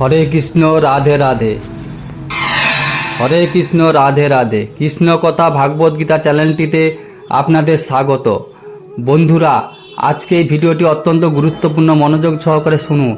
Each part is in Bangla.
হরে কৃষ্ণ, রাধে রাধে। হরে কৃষ্ণ, রাধে রাধে। কৃষ্ণ কথা ভাগবত গীতা চ্যানেলটিতে আপনাদের স্বাগত। বন্ধুরা, আজকে এই ভিডিওটি অত্যন্ত গুরুত্বপূর্ণ মনোযোগ সহকারে শুনুন।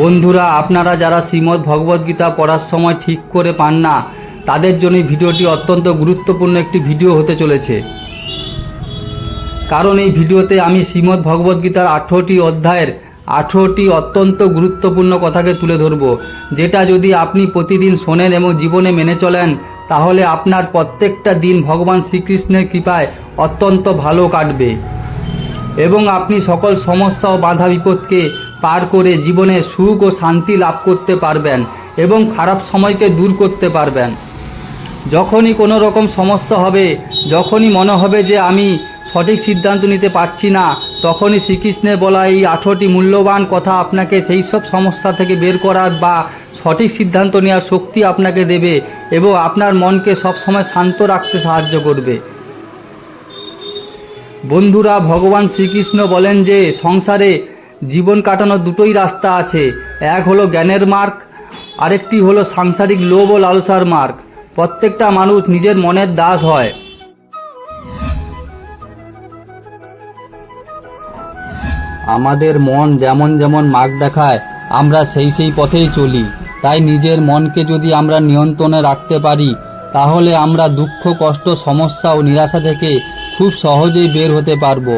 বন্ধুরা, আপনারা যারা শ্রীমদ্ ভগবদ গীতা পড়ার সময় ঠিক করে পান না, তাদের জন্য ভিডিওটি অত্যন্ত গুরুত্বপূর্ণ একটি ভিডিও হতে চলেছে। কারণ এই ভিডিওতে আমি শ্রীমদ্ ভগবদ গীতার আঠেরোটি অধ্যায়ের আঠেরোটি অত্যন্ত গুরুত্বপূর্ণ কথাকে তুলে ধরব। যেটা যদি আপনি প্রতিদিন শোনেন এবং জীবনে মেনে চলেন, তাহলে আপনার প্রত্যেকটা দিন ভগবান শ্রীকৃষ্ণের কৃপায় অত্যন্ত ভালো কাটবে। এবং আপনি সকল সমস্যা ও বাধা বিপদকে পার করে জীবনে সুখ ও শান্তি লাভ করতে পারবেন এবং খারাপ সময়কে দূর করতে পারবেন। যখনই কোনো রকম সমস্যা হবে, যখনই মনে হবে যে আমি সঠিক সিদ্ধান্ত নিতে পারছি না। তখনই শ্রীকৃষ্ণের বলা এই আঠেরোটি মূল্যবান কথা আপনাকে সেই সব সমস্যা থেকে বের করার বা সঠিক সিদ্ধান্ত নেওয়ার শক্তি আপনাকে দেবে এবং আপনার মনকে সবসময় শান্ত রাখতে সাহায্য করবে। বন্ধুরা, ভগবান শ্রীকৃষ্ণ বলেন যে, সংসারে জীবন কাটানোর দুটোই রাস্তা আছে। এক হলো জ্ঞানের মার্গ, আরেকটি হলো সাংসারিক লোভ ও লালসার মার্গ। প্রত্যেকটা মানুষ নিজের মনের দাস হয়। আমাদের মন যেমন যেমন মার্গ দেখায়, আমরা সেই সেই পথেই চলি। তাই নিজের মনকে যদি আমরা নিয়ন্ত্রণে রাখতে পারি, তাহলে আমরা দুঃখ, কষ্ট, সমস্যা ও নিরাশা থেকে খুব সহজেই বের হতে পারব।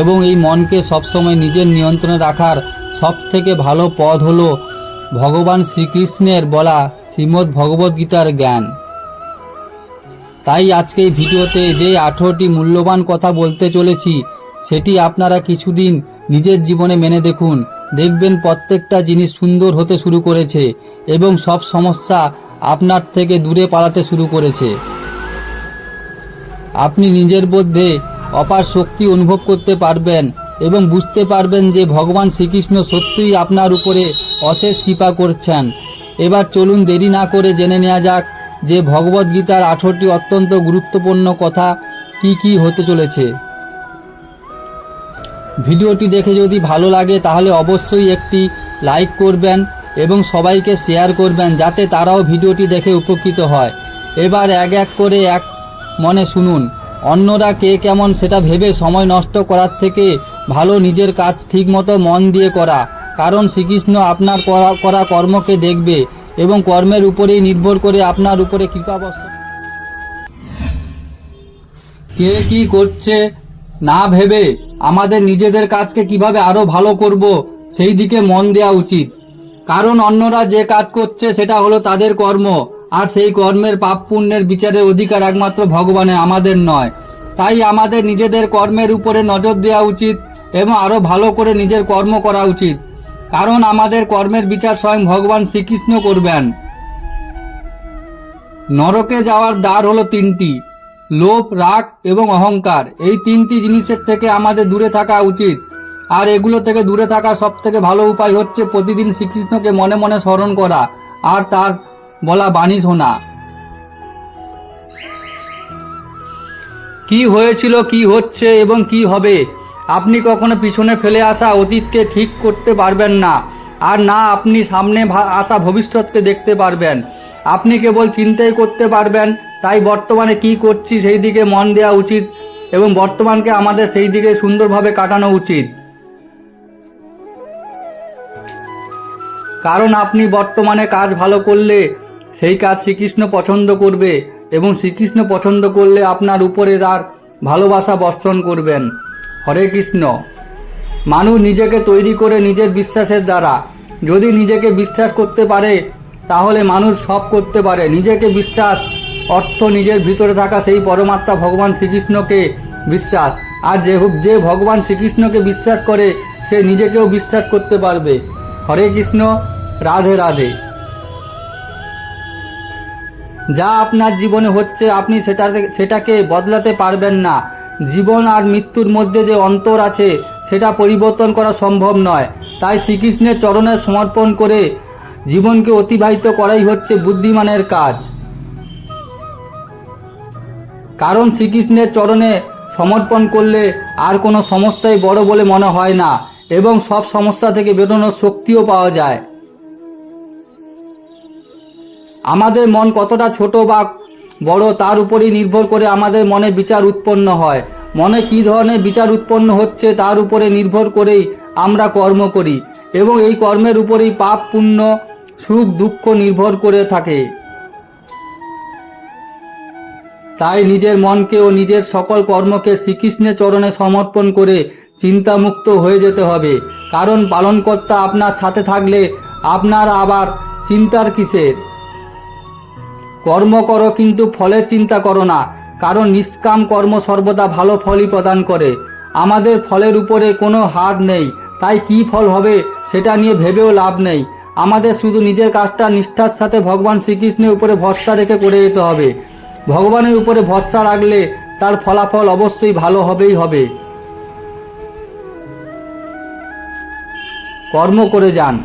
এবং এই মনকে সবসময় নিজের নিয়ন্ত্রণে রাখার সব থেকে ভালো পথ হলো ভগবান শ্রীকৃষ্ণের বলা শ্রীমদ্ ভগবদ্গীতার জ্ঞান। তাই আজকে এই ভিডিওতে যে আঠেরোটি মূল্যবান কথা বলতে চলেছি, সেটি আপনারা কিছুদিন নিজের জীবনে মেনে দেখুন, দেখবেন প্রত্যেকটা জিনিস সুন্দর হতে শুরু করেছে এবং সব সমস্যা আপনার থেকে দূরে পালাতে শুরু করেছে। আপনি নিজের মধ্যে অপার শক্তি অনুভব করতে পারবেন এবং বুঝতে পারবেন যে ভগবান শ্রীকৃষ্ণ সত্যিই আপনার উপরে অশেষ কৃপা করছেন। এবার চলুন দেরি না করে জেনে নেওয়া যাক যে ভগবদ গীতার আঠেরোটি অত্যন্ত গুরুত্বপূর্ণ কথা কি কি হতে চলেছে। ভিডিওটি দেখে যদি ভালো লাগে, তাহলে অবশ্যই একটি লাইক করবেন এবং সবাইকে শেয়ার করবেন যাতে তারাও ভিডিওটি দেখে উপকৃত হয়। এবার এক এক করে এক মনে শুনুন। অন্যরা কে কেমন সেটা ভেবে সময় নষ্ট করার থেকে ভালো নিজের কাজ ঠিকমতো মন দিয়ে করা। কারণ শ্রীকৃষ্ণ আপনার করা করা কর্মকে দেখবে এবং কর্মের উপরেই নির্ভর করে আপনার উপরে কৃপাবস্ত কে কি করছে না ভেবে আমাদের নিজেদের কাজকে কীভাবে আরও ভালো করব, সেই দিকে মন দেওয়া উচিত। কারণ অন্যরা যে কাজ করছে, সেটা হলো তাদের কর্ম, আর সেই কর্মের পাপ পুণ্যের বিচারের অধিকার একমাত্র ভগবানে আমাদের নয়। তাই আমাদের নিজেদের কর্মের উপরে নজর দেওয়া উচিত এবং আরও ভালো করে নিজের কর্ম করা উচিত। কারণ আমাদের কর্মের বিচার স্বয়ং ভগবান শ্রীকৃষ্ণ করবেন। নরকে যাওয়ার দ্বার হলো তিনটি। লোভ, রাগ এবং অহংকার, এই তিনটি জিনিসের থেকে আমাদের দূরে থাকা উচিত। আর এগুলো থেকে দূরে থাকা সব থেকে ভালো উপায় হচ্ছে প্রতিদিন শ্রীকৃষ্ণকে মনে মনে স্মরণ করা আর তার বলা বাণী শোনা। কি হয়েছিল, কি হচ্ছে এবং কি হবে, আপনি কখনো পিছনে ফেলে আসা অতীতকে ঠিক করতে পারবেন না। আর না, আপনি সামনে আসা ভবিষ্যৎকে দেখতে পারবেন। আপনি কেবল চিন্তাই করতে পারবেন তাই বর্তমানে কি করছি সেই দিকে মন দেওয়া উচিত এবং বর্তমানকে আমাদের সেই দিকে সুন্দরভাবে কাটানো উচিত। কারণ আপনি বর্তমানে কাজ ভালো করলে সেই কাজ শ্রীকৃষ্ণ পছন্দ করবে এবং শ্রীকৃষ্ণ পছন্দ করলে আপনার উপরে তার ভালোবাসা বর্ষণ করবেন। হরে কৃষ্ণ। মানুষ নিজেকে তৈরি করে নিজের বিশ্বাসের দ্বারা। যদি নিজেকে বিশ্বাস করতে পারে, তাহলে মানুষ সব করতে পারে। নিজেকে বিশ্বাস অর্থ নিজের ভিতরে থাকা সেই পরমাত্মা ভগবান শ্রীকৃষ্ণকে বিশ্বাস। আর যে যে ভগবান শ্রীকৃষ্ণকে বিশ্বাস করে, সে নিজেকেও বিশ্বাস করতে পারবে। হরে কৃষ্ণ, রাধে রাধে। যা আপনার জীবনে হচ্ছে, আপনি সেটাকে সেটাকে বদলাতে পারবেন না। জীবন আর মৃত্যুর মধ্যে যে অন্তর আছে, সেটা পরিবর্তন করা সম্ভব নয়। তাই শ্রীকৃষ্ণের চরণে সমর্পণ করে জীবনকে অতিবাহিত করাই হচ্ছে বুদ্ধিমানের কাজ। কারণ শ্রীকৃষ্ণের চরণে সমর্পণ করলে আর কোনো সমস্যাই বড় বলে মনে হয় না এবং সব সমস্যা থেকে বেরোনোর শক্তিও পাওয়া যায়। আমাদের মন কতটা ছোট বা বড় তার উপরেই নির্ভর করে আমাদের মনে বিচার উৎপন্ন হয়। মনে কী ধরনের বিচার উৎপন্ন হচ্ছে তার উপরে নির্ভর করেই আমরা কর্ম করি এবং এই কর্মের উপরেই পাপ, পুণ্য, সুখ, দুঃখ নির্ভর করে থাকে। তাই নিজের মনকে ও নিজের সকল কর্মকে শ্রীকৃষ্ণের চরণে সমর্পণ করে চিন্তামুক্ত হয়ে যেতে হবে। কারণ পালনকর্তা আপনার সাথে থাকলে আপনার আবার চিন্তার কিসের? কর্ম করো কিন্তু ফলের চিন্তা করো না, কারণ নিষ্কাম কর্ম সর্বদা ভালো ফলই প্রদান করে। আমাদের ফলের উপরে কোনো হাত নেই, তাই কি ফল হবে সেটা নিয়ে ভেবেও লাভ নেই। আমাদের শুধু নিজের কাজটা নিষ্ঠার সাথে ভগবান শ্রীকৃষ্ণের উপরে ভরসা রেখে করে যেতে হবে। ভগবানের উপরে ভরসা রাখলে তার ফলাফল অবশ্যই ভালো হবেই হবে। কর্ম করে যান।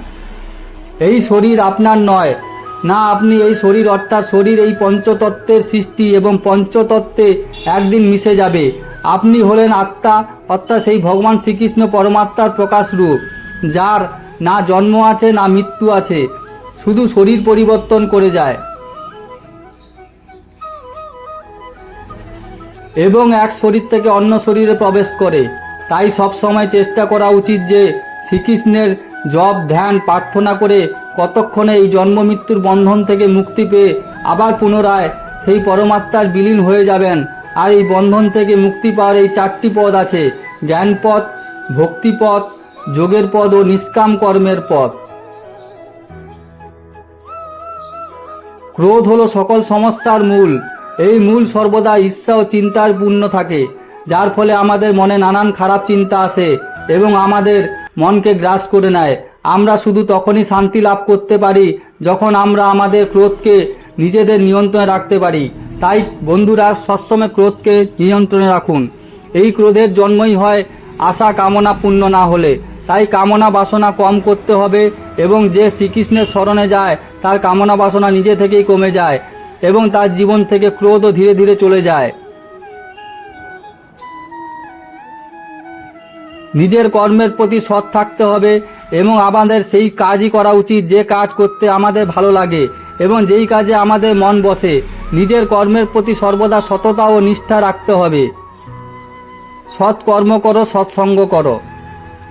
এই শরীর আপনার নয়। না, আপনি এই শরীর অর্থাৎ শরীর এই পঞ্চতত্ত্বের সৃষ্টি এবং পঞ্চতত্ত্বে একদিন মিশে যাবে। আপনি হলেন আত্মা, অর্থাৎ সেই ভগবান শ্রীকৃষ্ণ পরমাত্মার প্রকাশ রূপ, যার না জন্ম আছে, না মৃত্যু আছে, শুধু শরীর পরিবর্তন করে যায়। এবং এক শরীর থেকে অন্য শরীরে প্রবেশ করে। তাই সব সময় চেষ্টা করা উচিত যে শ্রীকৃষ্ণের জপ, ধ্যান, প্রার্থনা করে কতক্ষণে এই জন্ম মৃত্যুর বন্ধন থেকে মুক্তি পেয়ে আবার পুনরায় সেই পরমাত্মার বিলীন হয়ে যাবেন। আর এই বন্ধন থেকে মুক্তি পাওয়ার এই চারটি পদ আছে, জ্ঞানপথ, ভক্তিপথ, যোগের পদ ও নিষ্কাম কর্মের পথ। ক্রোধ হলো সকল সমস্যার মূল। এই মূল সর্বদা ঈর্ষা ও চিন্তার পূর্ণ থাকে, যার ফলে আমাদের মনে নানান খারাপ চিন্তা আসে এবং আমাদের মনকে গ্রাস করে নেয়। আমরা শুধু তখনই শান্তি লাভ করতে পারি যখন আমরা আমাদের ক্রোধকে নিজেদের নিয়ন্ত্রণে রাখতে পারি। তাই বন্ধুরা, সবসময় ক্রোধকে নিয়ন্ত্রণে রাখুন। এই ক্রোধের জন্মই হয় আশা কামনা পূর্ণ না হলে। তাই কামনা বাসনা কম করতে হবে এবং যে শ্রীকৃষ্ণের স্মরণে যায়, তার কামনা বাসনা নিজে থেকেই কমে যায়। এবং তার জীবন থেকে ক্রোধও ধীরে ধীরে চলে যায়। নিজের কর্মের প্রতি সৎ থাকতে হবে এবং আমাদের সেই কাজই করা উচিত, যে কাজ করতে আমাদের ভালো লাগে এবং যেই কাজে আমাদের মন বসে। নিজের কর্মের প্রতি সর্বদা সততা ও নিষ্ঠা রাখতে হবে। সৎ কর্ম করো, সৎসঙ্গ করো।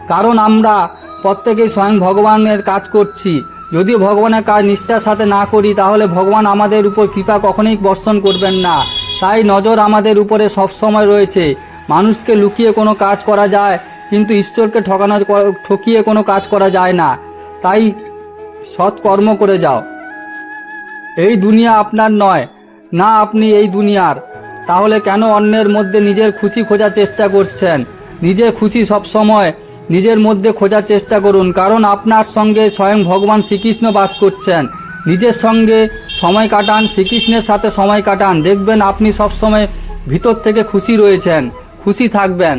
কারণ আমরা প্রত্যেকেই স্বয়ং ভগবানের কাজ করছি। যদি ভগবানের কাজ নিষ্ঠার সাথে না করি, তাহলে ভগবান আমাদের উপর কৃপা কখনোই বর্ষণ করবেন না। তাই নজর আমাদের উপরে সবসময় রয়েছে। মানুষকে লুকিয়ে কোনো কাজ করা যায়, কিন্তু ঈশ্বরকে ঠকানো ঠকিয়ে কোনো কাজ করা যায় না। তাই সৎ কর্ম করে যাও। এই দুনিয়া আপনার নয়, না আপনি এই দুনিয়ার। তাহলে কেন অন্যের মধ্যে নিজের খুশি খোঁজার চেষ্টা করছেন? নিজের খুশি সব সময় নিজের মধ্যে খোঁজার চেষ্টা করুন, কারণ আপনার সঙ্গে স্বয়ং ভগবান শ্রীকৃষ্ণ বাস করছেন। নিজের সঙ্গে সময় কাটান, শ্রীকৃষ্ণের সাথে সময় কাটান। দেখবেন আপনি সব সময় ভিতর থেকে খুশি রয়েছেন, খুশি থাকবেন।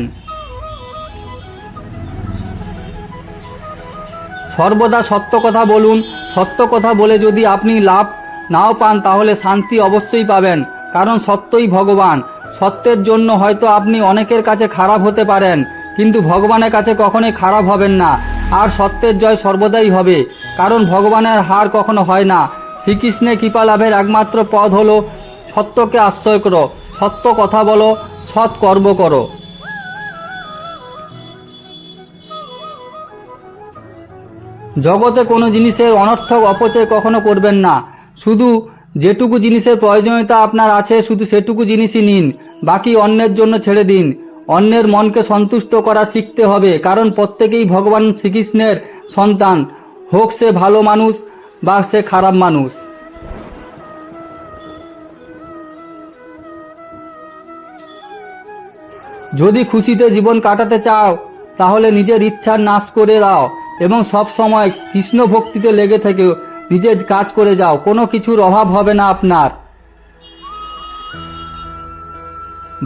সর্বদা সত্য কথা বলুন। সত্য কথা বলে যদি আপনি লাভ নাও পান, তাহলে শান্তি অবশ্যই পাবেন, কারণ সত্যই ভগবান। সত্যের জন্য হয়তো আপনি অনেকের কাছে খারাপ হতে পারেন। কিন্তু ভগবানের কাছে কখনোই খারাপ হবেন না। আর সত্যের জয় সর্বদাই হবে। কারণ ভগবানের হার কখনো হয় না। শ্রীকৃষ্ণের কৃপা লাভের একমাত্র পথ হলো সত্যকে আশ্রয় করো, সত্য কথা বলো, সৎ কর্ম করো। জগতে কোনো জিনিসের অনর্থক অপচয় কখনো করবেন না। শুধু যেটুকু জিনিসের প্রয়োজনীয়তা আপনার আছে, শুধু সেটুকু জিনিসই নিন। বাকি অন্যের জন্য ছেড়ে দিন। অন্যের মনকে সন্তুষ্ট করা শিখতে হবে, কারণ প্রত্যেকেই ভগবান শ্রীকৃষ্ণের সন্তান। হোক সে ভালো মানুষ বা সে খারাপ মানুষ। যদি খুশিতে জীবন কাটাতে চাও, তাহলে নিজের ইচ্ছার নাশ করে দাও এবং সব সময় কৃষ্ণ ভক্তিতে লেগে থেকে নিজের কাজ করে যাও, কোনো কিছুর অভাব হবে না আপনার।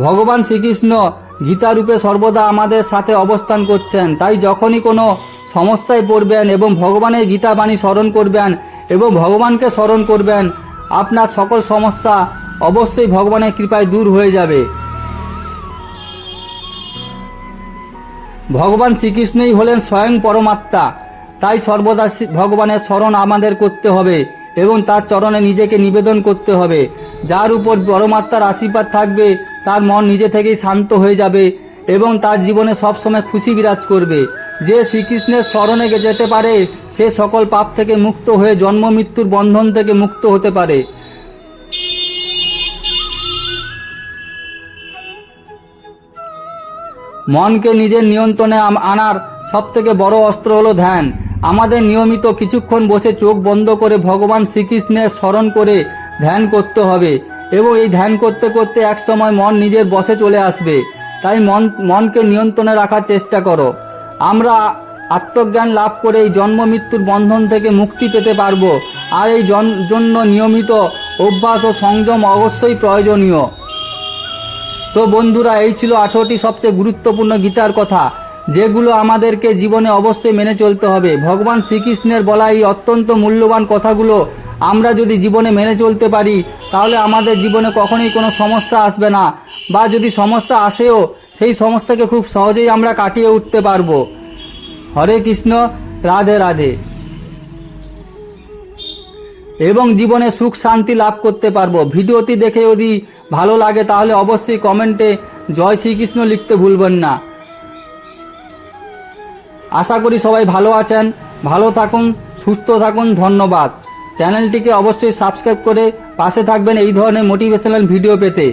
ভগবান শ্রীকৃষ্ণ গীতারূপে সর্বদা আমাদের সাথে অবস্থান করছেন। তাই যখনই কোনো সমস্যায় পড়বেন এবং ভগবানের গীতা বাণী স্মরণ করবেন এবং ভগবানকে স্মরণ করবেন, আপনার সকল সমস্যা অবশ্যই ভগবানের কৃপায় দূর হয়ে যাবে। ভগবান শ্রীকৃষ্ণই হলেন স্বয়ং পরমাত্মা। তাই সর্বদা ভগবানের স্মরণ আমাদের করতে হবে এবং তার চরণে নিজেকে নিবেদন করতে হবে। যার উপর পরমাত্মার আশীর্বাদ থাকবে তার মন নিজে থেকেই শান্ত হয়ে যাবে এবং তার জীবনে সবসময় খুশি বিরাজ করবে। যে শ্রীকৃষ্ণের স্মরণে যেতে পারে, সে সকল পাপ থেকে মুক্ত হয়ে জন্ম মৃত্যুর বন্ধন থেকে মুক্ত হতে পারে। মনকে নিজের নিয়ন্ত্রণে আনার সবথেকে বড় অস্ত্র হলো ধ্যান। আমাদের নিয়মিত কিছুক্ষণ বসে চোখ বন্ধ করে ভগবান শ্রীকৃষ্ণের স্মরণ করে ধ্যান করতে হবে। এবং এই ধ্যান করতে করতে এক সময় মন নিজের বসে চলে আসবে। তাই মন, মনকে নিয়ন্ত্রণে রাখার চেষ্টা করো। আমরা আত্মজ্ঞান লাভ করে এই জন্ম মৃত্যুর বন্ধন থেকে মুক্তি পেতে পারব। আর এই জন্য নিয়মিত অভ্যাস ও সংযম অবশ্যই প্রয়োজনীয়। তো বন্ধুরা, এই ছিল আঠেরোটি সবচেয়ে গুরুত্বপূর্ণ গীতার কথা, যেগুলো আমাদেরকে জীবনে অবশ্যই মেনে চলতে হবে। ভগবান শ্রীকৃষ্ণের বলা এই অত্যন্ত মূল্যবান কথাগুলো আমরা যদি জীবনে মেনে চলতে পারি, তাহলে আমাদের জীবনে কখনোই কোনো সমস্যা আসবে না। বা যদি সমস্যা আসেও, সেই সমস্যাকে খুব সহজেই আমরা কাটিয়ে উঠতে পারব। হরে কৃষ্ণ, রাধে রাধে। এবং জীবনে সুখ শান্তি লাভ করতে পারব। ভিডিওটি দেখে যদি ভালো লাগে, তাহলে অবশ্যই কমেন্টে জয় শ্রীকৃষ্ণ লিখতে ভুলবেন না। আশা করি সবাই ভালো আছেন। ভালো থাকুন, সুস্থ থাকুন, ধন্যবাদ। চ্যানেলটিকে অবশ্যই সাবস্ক্রাইব করে পাশে থাকবেন এই ধরনের মোটিভেশনাল ভিডিও পেতে।